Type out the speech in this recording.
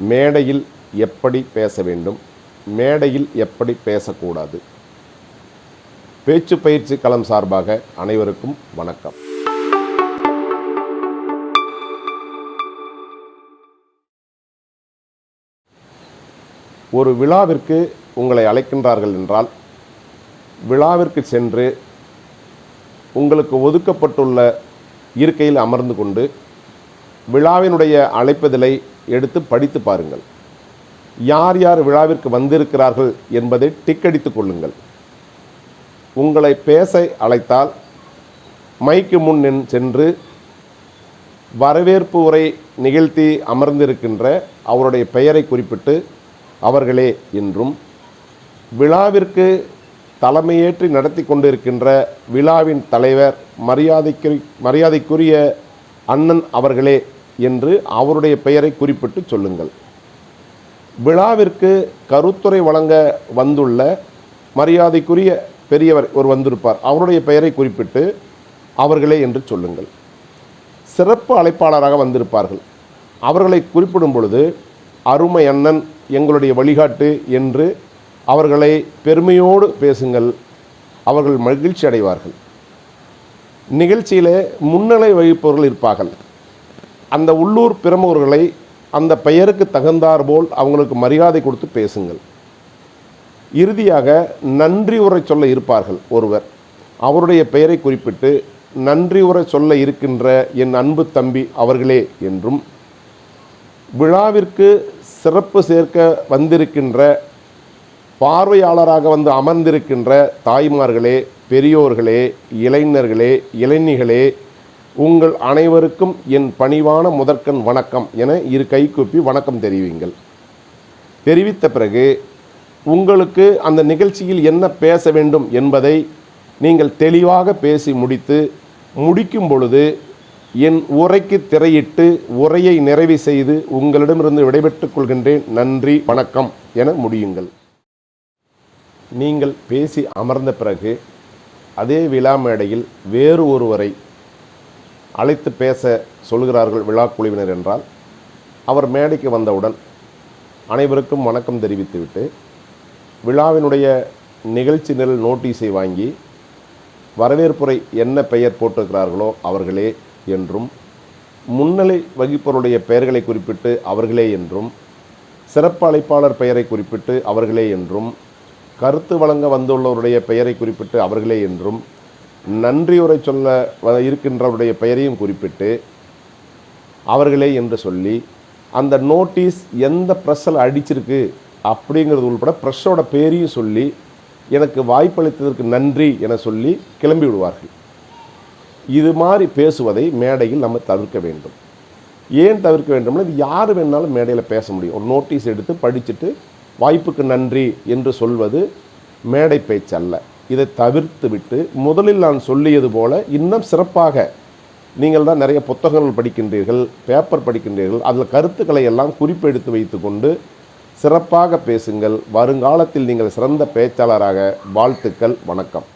மேடையில் எப்படி பேச வேண்டும்? மேடையில் எப்படி பேசக்கூடாது? பேச்சு பயிற்சி களம் சார்பாக அனைவருக்கும் வணக்கம். ஒரு விழாவிற்கு உங்களை அழைக்கின்றார்கள் என்றால் விழாவிற்கு சென்று உங்களுக்கு ஒதுக்கப்பட்டுள்ள இருக்கையில் அமர்ந்து கொண்டு விழாவினுடைய அழைப்பதிலை எடுத்து படித்து பாருங்கள். யார் யார் விழாவிற்கு வந்திருக்கிறார்கள் என்பதை டிக்கடித்து கொள்ளுங்கள். உங்களை பேச அழைத்தால் மைக்கு முன் நின் சென்று வரவேற்பு உரை நிகழ்த்தி அமர்ந்திருக்கின்ற அவருடைய பெயரை குறிப்பிட்டு அவர்களே என்றும் விழாவிற்கு தலைமையேற்றி நடத்தி கொண்டிருக்கின்ற விழாவின் தலைவர் மரியாதைக்கு மரியாதைக்குரிய அண்ணன் அவர்களே என்று அவருடைய பெயரை குறிப்பிட்டு சொல்லுங்கள். விழாவிற்கு கருத்துரை வழங்க வந்துள்ள மரியாதைக்குரிய பெரியவர் ஒரு வந்திருப்பார். அவருடைய பெயரை குறிப்பிட்டு அவர்களே என்று சொல்லுங்கள். சிறப்பு அழைப்பாளராக வந்திருப்பார்கள். அவர்களை குறிப்பிடும் பொழுது அருமை அண்ணன் எங்களுடைய வழிகாட்டு என்று அவர்களை பெருமையோடு பேசுங்கள். அவர்கள் மகிழ்ச்சி அடைவார்கள் நிகழ்ச்சியிலே முன்னிலை வகிப்பவர்கள் இருப்பார்கள். அந்த உள்ளூர் பிரமுகர்களை அந்த பெயருக்கு தகுந்தாற்போல் அவங்களுக்கு மரியாதை கொடுத்து பேசுங்கள். இறுதியாக நன்றி உரை சொல்ல இருப்பார்கள் ஒருவர். அவருடைய பெயரை குறிப்பிட்டு நன்றி உரை சொல்ல இருக்கின்ற என் அன்பு தம்பி அவர்களே என்றும் விழாவிற்கு சிறப்பு சேர்க்க வந்திருக்கின்ற பார்வையாளராக வந்து அமர்ந்திருக்கின்ற தாய்மார்களே பெரியோர்களே இளைஞர்களே இளைஞர்களே உங்கள் அனைவருக்கும் என் பணிவான முதற்கண் வணக்கம் என இரு கைகூப்பி வணக்கம் தெரிவிங்கள். தெரிவித்த பிறகு உங்களுக்கு அந்த நிகழ்ச்சியில் என்ன பேச வேண்டும் என்பதை நீங்கள் தெளிவாக பேசி முடித்து முடிக்கும் பொழுது என் உரைக்கு திரையிட்டு உரையை நிறைவு செய்து உங்களிடமிருந்து விடைபெற்றுக் கொள்கின்றேன். நன்றி வணக்கம் என முடியுங்கள். நீங்கள் பேசி அமர்ந்த பிறகு அதே விழா மேடையில் வேறு ஒருவரை அழைத்து பேச சொல்கிறார்கள் விழா குழுவினர் என்றால் அவர் மேடைக்கு வந்தவுடன் அனைவருக்கும் வணக்கம் தெரிவித்துவிட்டு விழாவினுடைய நிகழ்ச்சி நிரல் நோட்டீஸை வாங்கி வரவேற்புரை என்ன பெயர் போட்டிருக்கிறார்களோ அவர்களே என்றும் முன்னிலை வகிப்பவருடைய பெயர்களை குறிப்பிட்டு அவர்களே என்றும் சிறப்பு அழைப்பாளர் பெயரை குறிப்பிட்டு அவர்களே என்றும் கருத்து வழங்க வந்துள்ளவருடைய பெயரை குறிப்பிட்டு அவர்களே என்றும் நன்றியுரை சொல்ல வ- இருக்கின்றவருடைய பெயரையும் குறிப்பிட்டு அவர்களே என்று சொல்லி அந்த நோட்டீஸ் எந்த ப்ரெஸ்ஸில் அடிச்சிருக்கு அப்படிங்கிறது உள்பட ப்ரெஸ்ஸோட பேரையும் சொல்லி எனக்கு வாய்ப்பளித்ததற்கு நன்றி என சொல்லி கிளம்பி விடுவார்கள். இது மாதிரி பேசுவதை மேடையில் நம்ம தவிர்க்க வேண்டும். ஏன் தவிர்க்க வேண்டும்னா இது யார் வேணாலும் மேடையில் பேச முடியும். ஒரு நோட்டீஸ் எடுத்து படிச்சுட்டு வாய்ப்புக்கு நன்றி என்று சொல்வது மேடை பேச்சு அல்ல. இதை தவிர்த்து விட்டு முதலில் நான் சொல்லியது போல இன்னும் சிறப்பாக நீங்கள் தான் நிறைய புத்தகங்கள் படிக்கின்றீர்கள் பேப்பர் படிக்கின்றீர்கள் அதில் கருத்துக்களை எல்லாம் குறிப்பெடுத்து வைத்துக்கொண்டு சிறப்பாக பேசுங்கள். வருங்காலத்தில் நீங்கள் சிறந்த பேச்சாளராக வாழ்த்துக்கள் வணக்கம்.